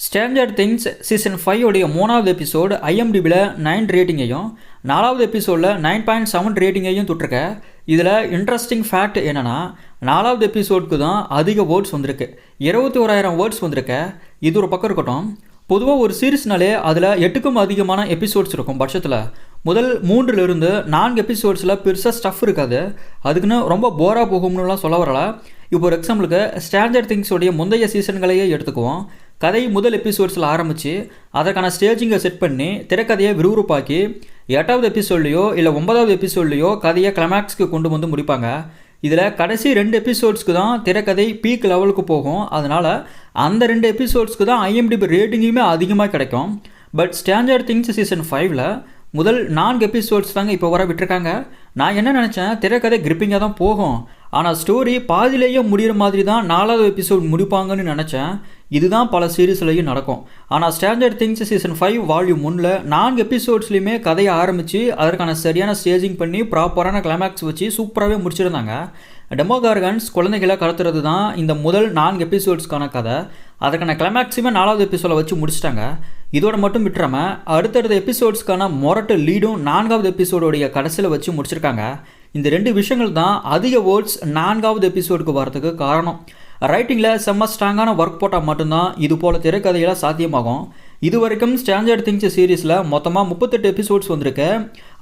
Standard Things season five உடைய மூணாவது episode ஐஎம்டிபியில் nine ரேட்டிங்கையும் நாலாவது எபிசோடில் நைன் பாயிண்ட் செவன் ரேட்டிங்கையும் தொட்டிருக்க. இதில் இன்ட்ரெஸ்டிங் ஃபேக்ட் என்னென்னா நாலாவது எபிசோடுக்கு தான் அதிக வேர்ட்ஸ் வந்திருக்கு. இருபத்தி ஓராயிரம் வேர்ட்ஸ் வந்திருக்க. இது ஒரு பக்கம் இருக்கட்டும். பொதுவாக ஒரு சீரீஸ்னாலே அதில் எட்டுக்கும் அதிகமான எபிசோட்ஸ் இருக்கும் பட்சத்தில். முதல் மூன்றுலேருந்து நான்கு எபிசோட்ஸில் பெருசாக ஸ்டஃப் இருக்காது. அதுக்குன்னு ரொம்ப போராக போகும்னுலாம் சொல்ல வரல. இப்போ ஒரு எக்ஸாம்பிளுக்கு ஸ்டாண்டர்ட் திங்ஸோடைய முந்தைய சீசன்களையே எடுத்துக்குவோம். கதை முதல் எபிசோட்ஸில் ஆரம்பித்து அதற்கான ஸ்டேஜிங்கை செட் பண்ணி திரைக்கதையை விறுவிறுப்பாக்கி எட்டாவது எபிசோட்லேயோ இல்லை ஒன்பதாவது எபிசோட்லேயோ கதையை கிளைமேக்ஸ்க்கு கொண்டு வந்து முடிப்பாங்க. இதில் கடைசி ரெண்டு எபிசோட்ஸ்க்கு தான் திரைக்கதை பீக் லெவலுக்கு போகும். அதனால் அந்த ரெண்டு எபிசோட்ஸ்க்கு தான் ஐஎம்டிபி ரேட்டிங்குமே அதிகமாக கிடைக்கும். பட் ஸ்டாண்டர்ட் திங்ஸ் சீசன் ஃபைவ்ல முதல் நான்கு எபிசோட்ஸ் தாங்க இப்போ வர விட்டுருக்காங்க. நான் என்ன நினச்சேன் திரைக்கதை கிரிப்பிங்காக தான் போகும். ஆனால் ஸ்டோரி பாதியிலேயே முடிகிற மாதிரி தான் நாலாவது எபிசோட் முடிப்பாங்கன்னு நினச்சேன். இதுதான் பல சீரீஸ்லையும் நடக்கும். ஆனால் Stranger Things season five volume ஒன்றில் நான்கு எபிசோட்ஸ்லையுமே கதையை ஆரம்பித்து அதற்கான சரியான ஸ்டேஜிங் பண்ணி ப்ராப்பரான கிளைமேக்ஸ் வச்சு சூப்பராகவே முடிச்சிருந்தாங்க. டெமோகார்கன்ஸ் குழந்தைகளை கடத்துறது தான் இந்த முதல் நான்கு எபிசோட்ஸ்க்கான கதை. அதற்கான கிளைமேக்ஸுமே நாலாவது எபிசோட வச்சு முடிச்சிட்டாங்க. இதோட மட்டும் விட்டுறாம அடுத்தடுத்த எபிசோட்ஸ்க்கான மொரட்டு லீடும் நான்காவது எபிசோடோடைய கடைசியில் வச்சு முடிச்சிருக்காங்க. இந்த ரெண்டு விஷயங்கள் தான் அதிக வேர்ட்ஸ் நான்காவது எபிசோடுக்கு வரதுக்கு காரணம். ரைட்டிங்கில் செம்ம ஸ்ட்ராங்கான ஒர்க் போட்டால் மட்டும்தான் இது போல் திரைக்கதையெல்லாம் சாத்தியமாகும். இது வரைக்கும் ஸ்டாண்டர்ட் திங்ஸ் சீரீஸில் மொத்தமாக முப்பத்தெட்டு எபிசோட்ஸ் வந்திருக்கு.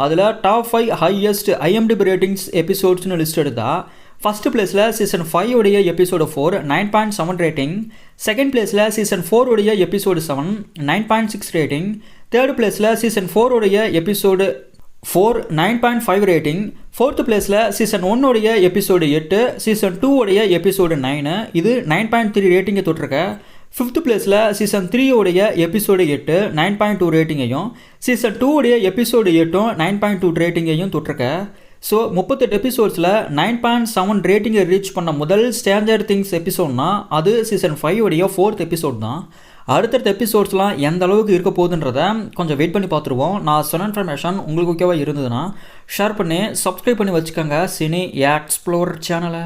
அதில் top five highest IMDb ratings எபிசோட்ஸ்னு list எடுத்தால் ஃபஸ்ட் பிளேஸில் சீசன் ஃபைவ் உடைய episode four nine point seven rating second பிளேஸில் சீசன் ஃபோர் உடைய episode seven nine point six rating third பிளேஸில் சீசன் ஃபோர் உடைய episode four nine point five rating fourth பிளேஸில் season ஒன்னுடைய episode எட்டு சீசன் டூவுடைய எபிசோடு நைனு இது நைன் பாயிண்ட் த்ரீ ரேட்டிங்கை தொட்டிருக்க. ஃபிஃப்த்து பிளேஸில் சீசன் த்ரீ உடைய எபிசோடு எட்டு நைன் பாயிண்ட் டூ ரேட்டிங்கையும் சீசன் டூ உடைய எபிசோடு எட்டும் நைன் பாயிண்ட் டூ ரேட்டிங்கையும் தொட்டிருக்க. ஸோ முப்பத்தெட்டு எபிசோட்ஸில் நைன் பாயிண்ட் செவன் ரேட்டிங்கை ரீச் பண்ண முதல் ஸ்டேஞ்சர் திங்ஸ் எபிசோட்னா அது சீசன் ஃபைவ் உடைய ஃபோர்த் எபிசோட் தான் அடுத்தடுத்த எபிசோட்ஸ்லாம் எந்த அளவுக்கு இருக்க போகுதுன்றத கொஞ்சம் வெயிட் பண்ணி பார்த்துருவோம். நான் சொன்ன இன்ஃபர்மேஷன் உங்களுக்கு ஓகேவாக இருந்ததுன்னா ஷேர் பண்ணி சப்ஸ்கிரைப் பண்ணி வச்சுக்கோங்க. சினி எக்ஸ்ப்ளோர் சேனலை